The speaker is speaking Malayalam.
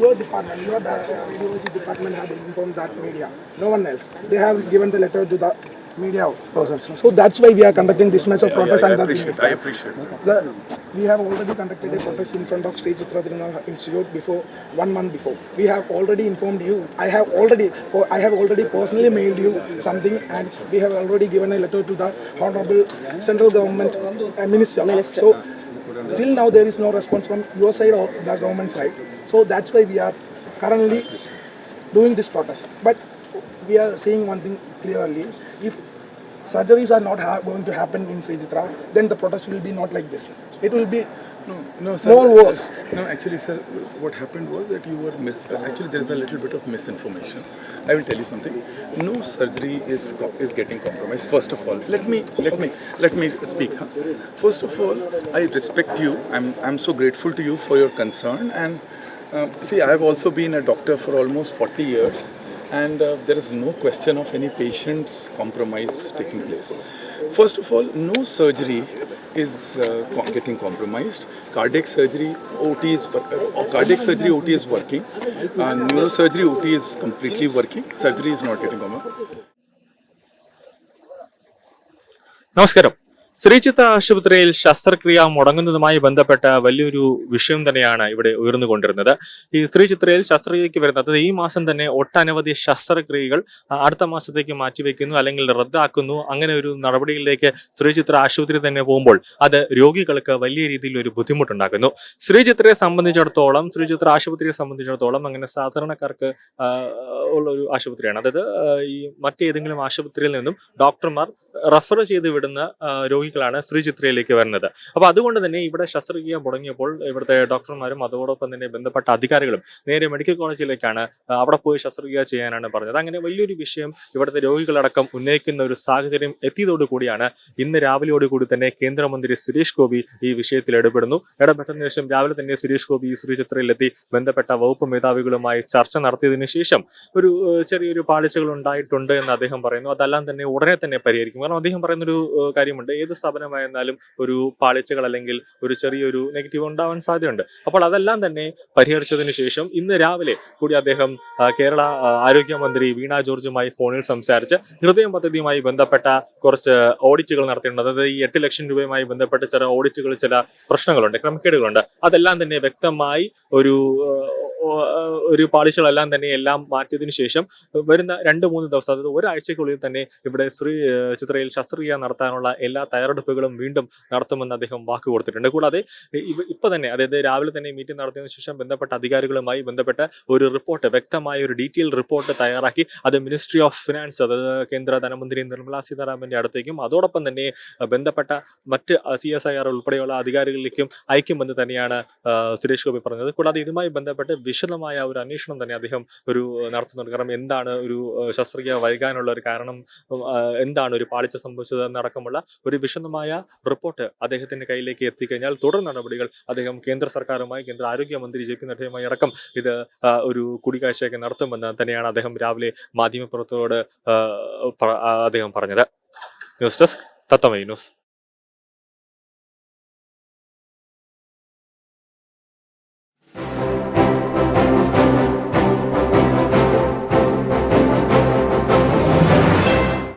Your department, your di- uh, department have informed that media. No one else. They have given the letter to the media persons. So that's why we are conducting this much of protest. I and the appreciate, I appreciate. The, we have already conducted a protest in front of Sri Chitra Tirunal Institute before one month before. We have already informed you. I have already, I have already personally mailed you something, and we have already given a letter to the honorable central government uh, minister. So till now there is no response from your side or the government side. So that's why we are currently doing this protest. But we are saying one thing clearly: if surgeries are not ha- going to happen in Sri Chitra, then the protest will be not like this. It will be No, no, sir. more worse. No, actually, sir, what happened was that you were mis- uh, actually there is a little bit of misinformation. I will tell you something. No surgery is co- is getting compromised. First of all, let me let me let me speak. Huh? First of all, I respect you. I'm I'm so grateful to you for your concern. And um, see, I have also been a doctor for almost 40 years, and uh, there is no question of any patient's compromise taking place. First of all, no surgery is uh, co- getting compromised. Cardiac surgery, OT is wor- uh, cardiac surgery, OT is working. Uh, neurosurgery, OT is completely working. Surgery is not getting compromised. നമസ്കാരം ശ്രീചിത്ത ആശുപത്രിയിൽ ശസ്ത്രക്രിയ മുടങ്ങുന്നതുമായി ബന്ധപ്പെട്ട വലിയൊരു വിഷയം തന്നെയാണ് ഇവിടെ ഉയർന്നുകൊണ്ടിരുന്നത്. ഈ ശ്രീചിത്രയിൽ ശസ്ത്രക്രിയയ്ക്ക് വരുന്നത് ഈ മാസം തന്നെ ഒട്ടനവധി ശസ്ത്രക്രിയകൾ അടുത്ത മാസത്തേക്ക് മാറ്റിവെക്കുന്നു അല്ലെങ്കിൽ റദ്ദാക്കുന്നു. അങ്ങനെ ഒരു നടപടിയിലേക്ക് ശ്രീചിത്ര ആശുപത്രി തന്നെ പോകുമ്പോൾ അത് രോഗികൾക്ക് വലിയ രീതിയിൽ ഒരു ബുദ്ധിമുട്ടുണ്ടാക്കുന്നു. ശ്രീചിത്രയെ സംബന്ധിച്ചിടത്തോളം ശ്രീചിത്ര ആശുപത്രിയെ സംബന്ധിച്ചിടത്തോളം അങ്ങനെ സാധാരണക്കാർക്ക് ഉള്ള ഒരു ആശുപത്രിയാണ്. അതായത് ഈ മറ്റേതെങ്കിലും ആശുപത്രിയിൽ നിന്നും ഡോക്ടർമാർ റെഫർ ചെയ്ത് വിടുന്ന രോഗികളാണ് ശ്രീചിത്രയിലേക്ക് വരുന്നത്. അപ്പൊ അതുകൊണ്ട് തന്നെ ഇവിടെ ശസ്ത്രക്രിയ മുടങ്ങിയപ്പോൾ ഇവിടുത്തെ ഡോക്ടർമാരും അതോടൊപ്പം തന്നെ ബന്ധപ്പെട്ട അധികാരികളും നേരെ മെഡിക്കൽ കോളേജിലേക്കാണ് അവിടെ പോയി ശസ്ത്രക്രിയ ചെയ്യാനാണ് പറഞ്ഞത്. അങ്ങനെ വലിയൊരു വിഷയം ഇവിടുത്തെ രോഗികളടക്കം ഉന്നയിക്കുന്ന ഒരു സാഹചര്യം എത്തിയതോടു കൂടിയാണ് ഇന്ന് രാവിലെയോട് കൂടി തന്നെ കേന്ദ്രമന്ത്രി സുരേഷ് ഗോപി ഈ വിഷയത്തിൽ ഇടപെടുന്നു. ഇടപെട്ടതിനു ശേഷം രാവിലെ തന്നെ സുരേഷ് ഗോപി ഈ ശ്രീചിത്രയിലെത്തി ബന്ധപ്പെട്ട വകുപ്പ് മേധാവികളുമായി ചർച്ച നടത്തിയതിനു ശേഷം ഒരു ചെറിയൊരു പാളിച്ചകൾ ഉണ്ടായിട്ടുണ്ട് എന്ന് അദ്ദേഹം പറയുന്നു. അതെല്ലാം തന്നെ ഉടനെ തന്നെ പരിഹരിക്കും. കാരണം അദ്ദേഹം പറയുന്നൊരു കാര്യമുണ്ട്. ഏത് സ്ഥാപനമായിരുന്നാലും ഒരു പാളിച്ചകൾ അല്ലെങ്കിൽ ഒരു ചെറിയൊരു നെഗറ്റീവ് ഉണ്ടാവാൻ സാധ്യതയുണ്ട്. അപ്പോൾ അതെല്ലാം തന്നെ പരിഹരിച്ചതിന് ശേഷം ഇന്ന് രാവിലെ കൂടി അദ്ദേഹം കേരള ആരോഗ്യമന്ത്രി വീണ ജോർജുമായി ഫോണിൽ സംസാരിച്ച് ഹൃദയം പദ്ധതിയുമായി ബന്ധപ്പെട്ട കുറച്ച് ഓഡിറ്റുകൾ നടത്തിയിട്ടുണ്ട്. അതായത് ഈ എട്ട് ലക്ഷം രൂപയുമായി ബന്ധപ്പെട്ട ചില ഓഡിറ്റുകൾ ചില പ്രശ്നങ്ങളുണ്ട് ക്രമക്കേടുകളുണ്ട്. അതെല്ലാം തന്നെ വ്യക്തമായി ഒരു ഒരു പാളിച്ചകളെല്ലാം തന്നെ എല്ലാം മാറ്റിയതിനു ശേഷം വരുന്ന രണ്ട് മൂന്ന് ദിവസം അതായത് ഒരാഴ്ചക്കുള്ളിൽ തന്നെ ഇവിടെ ശ്രീ ചിത്രയിൽ ശസ്ത്രക്രിയ നടത്താനുള്ള എല്ലാ തയ്യാറെടുപ്പുകളും വീണ്ടും നടത്തുമെന്ന് അദ്ദേഹം വാക്ക് കൊടുത്തിട്ടുണ്ട്. കൂടാതെ ഇപ്പൊ തന്നെ അതായത് രാവിലെ തന്നെ മീറ്റിംഗ് നടത്തിയതിനു ശേഷം ബന്ധപ്പെട്ട അധികാരികളുമായി ബന്ധപ്പെട്ട ഒരു റിപ്പോർട്ട് വ്യക്തമായ ഒരു ഡീറ്റെയിൽ റിപ്പോർട്ട് തയ്യാറാക്കി അത് മിനിസ്ട്രി ഓഫ് ഫിനാൻസ് അതായത് കേന്ദ്ര ധനമന്ത്രി നിർമ്മലാ സീതാരാമന്റെ അടുത്തേക്കും അതോടൊപ്പം തന്നെ ബന്ധപ്പെട്ട മറ്റ് സി എസ് ഐ ആർ ഉൾപ്പെടെയുള്ള അധികാരികളിലേക്കും അയക്കുമെന്ന് തന്നെയാണ് സുരേഷ് ഗോപി പറഞ്ഞത്. കൂടാതെ ഇതുമായി ബന്ധപ്പെട്ട് വിശദമായ ഒരു അന്വേഷണം തന്നെ അദ്ദേഹം ഒരു നടത്തുന്നുണ്ട്. കാരണം എന്താണ് ഒരു ശസ്ത്രക്രിയ വൈകാനുള്ള ഒരു കാരണം എന്താണ് ഒരു പാളിച്ച സംഭവിച്ചത് എന്നടക്കമുള്ള ഒരു വിശദമായ റിപ്പോർട്ട് അദ്ദേഹത്തിന്റെ കയ്യിലേക്ക് എത്തിക്കഴിഞ്ഞാൽ തുടർ നടപടികൾ അദ്ദേഹം കേന്ദ്ര സർക്കാരുമായി കേന്ദ്ര ആരോഗ്യമന്ത്രി ജെ പി നഡ്ഡയുമായി അടക്കം ഇത് ഒരു കൂടിക്കാഴ്ചയൊക്കെ നടത്തുമെന്ന് തന്നെയാണ് അദ്ദേഹം രാവിലെ മാധ്യമപ്രവർത്തകരോട് അദ്ദേഹം പറഞ്ഞത്. ന്യൂസ് ഡെസ്ക് തത്തമൈ ന്യൂസ്.